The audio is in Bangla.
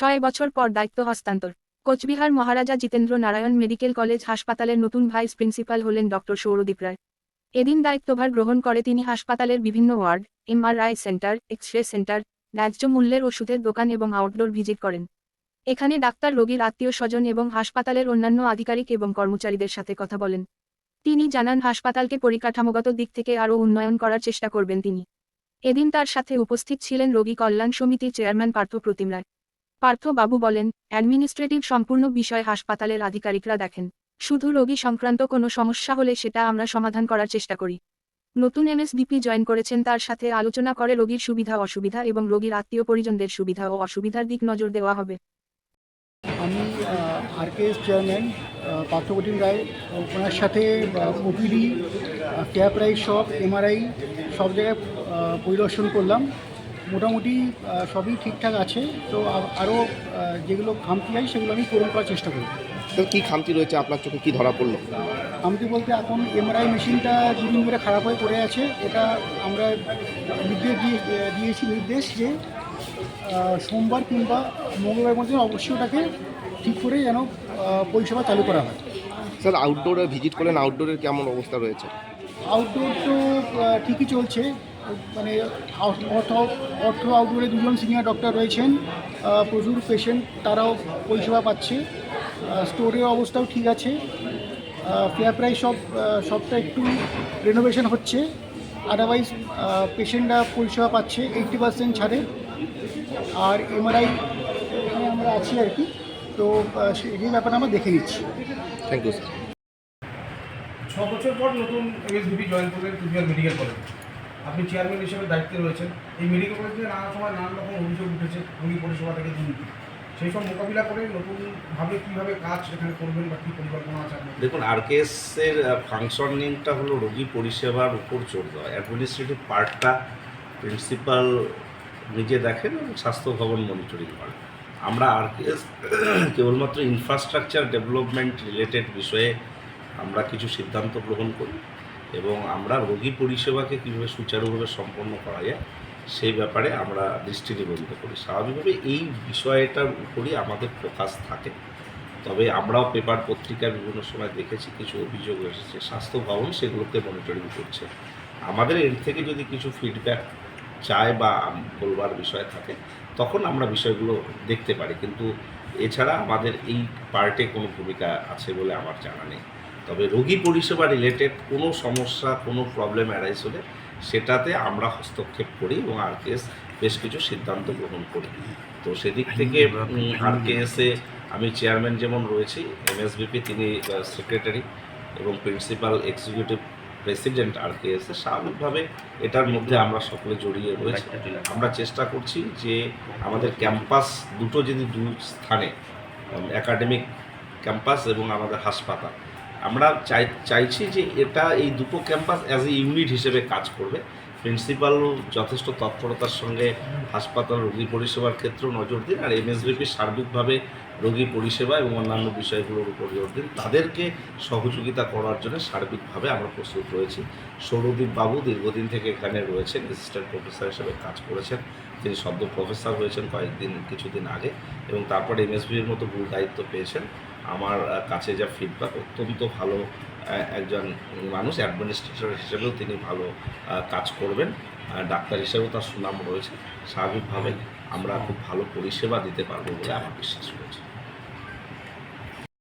ছয় বছর পর দায়িত্ব হস্তান্তর। কোচবিহার মহারাজা জিতেন্দ্র নারায়ণ মেডিকেল কলেজ হাসপাতালের নতুন ভাইস প্রিন্সিপাল হলেন ডক্টর সৌরদীপ রায়। এদিন দায়িত্বভার গ্রহণ করে তিনি হাসপাতালের বিভিন্ন ward, MRI centre X ray centre, ন্যায্য মূল্যের ওষুধের দোকান এবং আউটডোর ভিজিট করেন। এখানে ডাক্তার, রোগীর আত্মীয় স্বজন এবং হাসপাতালের অন্যান্য আধিকারিক এবং কর্মচারীদের সাথে কথা বলেন। তিনি জানান, হাসপাতালকে পরিকাঠামোগত দিক থেকে আরও উন্নয়ন করার চেষ্টা করবেন তিনি। এদিন তার সাথে উপস্থিত ছিলেন রোগী কল্যাণ সমিতির চেয়ারম্যান পার্থ প্রতিম রায়। পার্থ বাবু বলেন, অ্যাডমিনিস্ট্রেটিভ সম্পূর্ণ বিষয় হাসপাতালের আধিকারিকরা দেখেন। শুধু রোগী সংক্রান্ত কোনো সমস্যা হলে সেটা আমরা সমাধান করার চেষ্টা করি। নতুন এমএসবিপি জয়েন করেছেন, তার সাথে আলোচনা করে রোগীর সুবিধা অসুবিধা এবং রোগীর আত্মীয় পরিজনদের সুবিধা ও অসুবিধার দিক নজর দেওয়া হবে। আমি R K S chairman Parthapratim Roy, ওনার সাথে ওপিডি ক্যাপ রাই শপ এমআরআই সব জায়গায় পরিদর্শন করলাম। মোটামুটি সবই ঠিকঠাক আছে। তো আরও যেগুলো খামতি হয় সেগুলো আমি পূরণ করার চেষ্টা করি তো কি খামতি রয়েছে আপনার চোখে? কি ধরা পড়ল? খামতি বলতে এখন এমআরআই মেশিনটা দুদিন ধরে খারাপ হয়ে পড়ে আছে। এটা আমরা নির্দেশ দিয়ে দিয়েছি নির্দেশ যে সোমবার কিংবা মঙ্গলবার মধ্যে অবশ্যই ওটাকে ঠিক করে যেন পরিষেবা চালু করা হয়। স্যার আউটডোরে ভিজিট করলেন আউটডোরের কেমন অবস্থা রয়েছে? আউটডোর তো ঠিকই চলছে। মানে অর্থ অর্থ আউটডোরে দুজন সিনিয়র ডক্টর রয়েছেন প্রচুর পেশেন্ট তারাও পরিষেবা পাচ্ছে স্টোরের অবস্থাও ঠিক আছে ফেয়ার প্রাইস সব সবটা একটু রেনোভেশন হচ্ছে আদারওয়াইজ পেশেন্টরা পরিষেবা পাচ্ছে এইটটি পার্সেন্ট ছাড়ে আর এমআরআই এখানে আমরা আছি আর কি তো আহ, সে- ব্যাপারে আমরা দেখে নিচ্ছি থ্যাংক ইউ স্যার ছ বছর পর নতুন এমএসবিপি জয়েন করলেন কুচবিহার মেডিকেল কলেজ আপনি চেয়ারম্যান হিসেবে দায়িত্বে রয়েছেন। এই মেডিকেল কলেজ থেকে নানা সময় নানান রকম অভিযোগ উঠেছে রোগী পরিষেবা থেকে দুর্নীতি। সেই সব মোকাবিলা করে নতুনভাবে কীভাবে কাজ এখানে করবেন বা কী পরিকল্পনা আছে দেখুন আরকেএসের ফাংশনিংটা হলো রোগী পরিষেবার উপর জোর দেওয়া। অ্যাডমিনিস্ট্রেটিভ পার্টটা প্রিন্সিপাল নিজে দেখেন এবং স্বাস্থ্য ভবন মনিটরিং করেন। আমরা আরকেএস কেবলমাত্র ইনফ্রাস্ট্রাকচার ডেভেলপমেন্ট রিলেটেড বিষয়ে আমরা কিছু সিদ্ধান্ত গ্রহণ করি। এবং আমরা রোগী পরিষেবাকে কীভাবে সুচারুভাবে সম্পন্ন করা যায়, সেই ব্যাপারে আমরা দৃষ্টি নিবন্ধ করি। স্বাভাবিকভাবে এই বিষয়টার উপরই আমাদের ফোকাস থাকে। তবে আমরাও পেপার পত্রিকার বিভিন্ন সময় দেখেছি, কিছু অভিযোগ এসেছে, স্বাস্থ্য ভবন সেগুলোকে মনিটরিং করছে। আমাদের এর থেকে যদি কিছু ফিডব্যাক চায় বা বলবার বিষয় থাকে, তখন আমরা বিষয়গুলো দেখতে পারি। কিন্তু এছাড়া আমাদের এই পার্টে কোনো ভূমিকা আছে বলে আমার জানা নেই। তবে রোগী পরিষেবা রিলেটেড কোনো সমস্যা কোনো প্রবলেম অ্যারাইজ হলে সেটাতে আমরা হস্তক্ষেপ করি এবং আরকেএস বেশ কিছু সিদ্ধান্ত গ্রহণ করি। তো সেদিক থেকে আরকেএসে আমি চেয়ারম্যান যেমন রয়েছি এমএসবিপি তিনি সেক্রেটারি এবং প্রিন্সিপাল এক্সিকিউটিভ প্রেসিডেন্ট আর কে এসে স্বাভাবিকভাবে এটার মধ্যে আমরা সকলে জড়িয়ে রয়েছি। আমরা চেষ্টা করছি যে আমাদের ক্যাম্পাস দুটো যদি দু স্থানে একাডেমিক ক্যাম্পাস এবং আমাদের হাসপাতাল আমরা চাই, চাইছি যে এটা এই দুটো ক্যাম্পাস অ্যাজ এ ইউনিট হিসেবে কাজ করবে। প্রিন্সিপাল যথেষ্ট তৎপরতার সঙ্গে হাসপাতাল, রোগী পরিষেবার ক্ষেত্রেও নজর দিন আর এমএসবিপি সার্বিকভাবে রোগী পরিষেবা এবং অন্যান্য বিষয়গুলোর উপর জোর দিন। তাদেরকে সহযোগিতা করার জন্য সার্বিকভাবে আমরা প্রস্তুত রয়েছি। সৌরদীপ বাবু দীর্ঘদিন থেকে এখানে রয়েছেন অ্যাসিস্ট্যান্ট প্রফেসর হিসেবে কাজ করেছেন। তিনি সদ্য প্রফেসর হয়েছেন কয়েকদিন, কিছুদিন আগে এবং তারপরে এমএসবির মতো ভুল দায়িত্ব পেয়েছেন। আমার কাছে যা ফিডব্যাক অত্যন্ত ভালো একজন মানুষ অ্যাডমিনিস্ট্রেটর হিসেবেও তিনি ভালো কাজ করবেন। ডাক্তার হিসেবেও তার সুনাম রয়েছে। স্বাভাবিকভাবে আমরা খুব ভালো পরিষেবা দিতে পারব বলে আমার বিশ্বাস